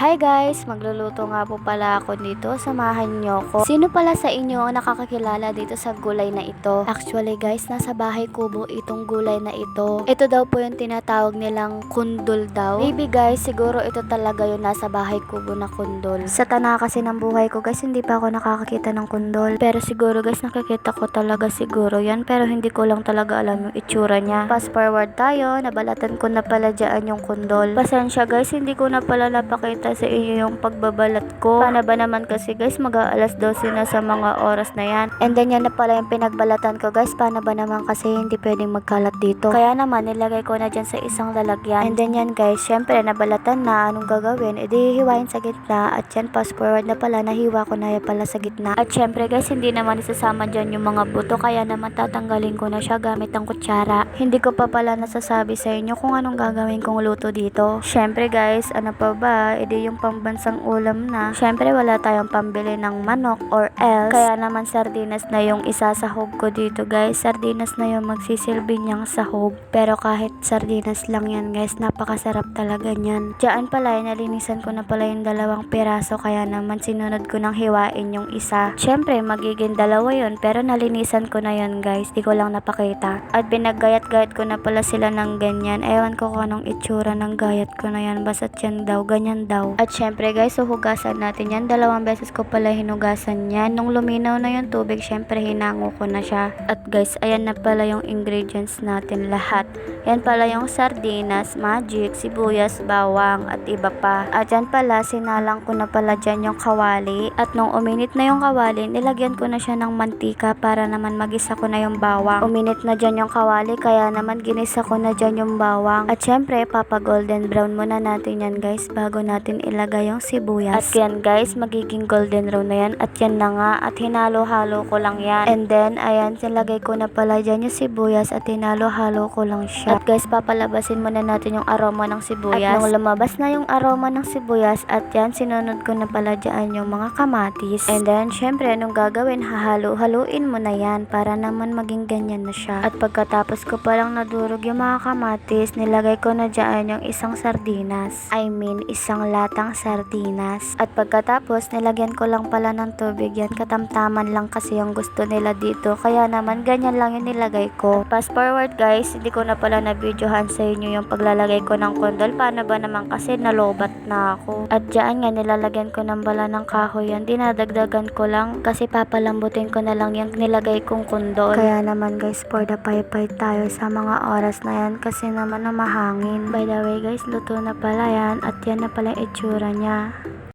Hi guys! Magluluto nga po pala ako dito. Samahan nyo ko. Sino pala sa inyo ang nakakakilala dito sa gulay na ito? Actually guys, nasa bahay kubo itong gulay na ito. Ito daw po yung tinatawag nilang kundol daw. Maybe guys, siguro ito talaga yung nasa bahay kubo na kundol. Sa tana kasi ng buhay ko guys, hindi pa ako nakakakita ng kundol. Pero siguro guys, nakikita ko talaga siguro yan. Pero hindi ko lang talaga alam yung itsura niya. Fast forward tayo, nabalatan ko na pala dyan yung kundol. Pasensya guys, hindi ko na pala napakita sa inyo yung pagbabalat ko. Paano ba naman kasi guys, mag alas 12 na sa mga oras na yan. And then yan na pala yung pinagbalatan ko guys. Paano ba naman kasi hindi pwedeng magkalat dito. Kaya naman, nilagay ko na dyan sa isang lalagyan. And then yan guys, syempre nabalatan na. Anong gagawin? E hiwain sa gitna. At yan, fast forward na pala. Nahiwa ko na yan pala sa gitna. At syempre guys, hindi naman isasama dyan yung mga buto. Kaya naman tatanggalin ko na siya gamit ang kutsara. Hindi ko pa pala nasasabi sa inyo kung anong gagawin kong luto dito. Syempre guys, ano pa ba? E yung pambansang ulam na. Syempre wala tayong pambili ng manok or else. Kaya naman sardinas na yung isasahog ko dito guys. Sardinas na yung magsisilbi niyang sahog. Pero kahit sardinas lang yan guys, napakasarap talaga niyan. Diyan pala, eh, nalinisan ko na pala yung dalawang piraso. Kaya naman sinunod ko nang hiwain yung isa. Syempre magiging dalawa yun. Pero nalinisan ko na yun guys. Di ko lang napakita. At binagayat-gayat ko na pala sila ng ganyan. Ewan ko kung anong itsura ng gayat ko na yan. Basta't yan daw, ganyan daw. At syempre guys, huhugasan natin yan. Dalawang beses ko pala hinugasan yan. Nung luminaw na yung tubig, syempre hinango ko na siya. At guys, ayan na pala yung ingredients natin lahat. Yan pala yung sardinas, magic, sibuyas, bawang, at iba pa. At yan pala, sinalang ko na pala dyan yung kawali. At nung uminit na yung kawali, nilagyan ko na siya ng mantika para naman magisa ko na yung bawang. Uminit na dyan yung kawali, kaya naman ginisa ko na dyan yung bawang. At syempre, papa golden brown muna natin yan guys, bago natin ilagay yung sibuyas. At yan guys, magiging golden brown na yan. At yan na nga, at hinalo-halo ko lang yan. And then, ayan, nilagay ko na pala dyan yung sibuyas at hinalo-halo ko lang siya. At guys, papalabasin muna natin yung aroma ng sibuyas. At nung lumabas na yung aroma ng sibuyas, at yan, sinunod ko na pala dyan yung mga kamatis. And then, syempre, anong gagawin? Hahalo-haluin mo na yan para naman maging ganyan na siya. At pagkatapos ko palang nadurog yung mga kamatis, nilagay ko na dyan yung isang sardinas. I mean, isang latang sardinas. At pagkatapos, nilagyan ko lang pala ng tubig yan. Katamtaman lang kasi yung gusto nila dito. Kaya naman, ganyan lang yung nilagay ko. Fast forward guys, hindi ko na pala na-videohan sa inyo yung paglalagay ko ng kondol. Paano ba naman kasi nalobat na ako. At dyan nga, nilalagyan ko ng bala ng kahoy yan. Dinadagdagan ko lang kasi papalambutin ko na lang yung nilagay kong kondol. Kaya naman guys, for the paypay tayo sa mga oras na yan kasi naman na mahangin. By the way guys, luto na pala yan at yan na pala yung itsura niya.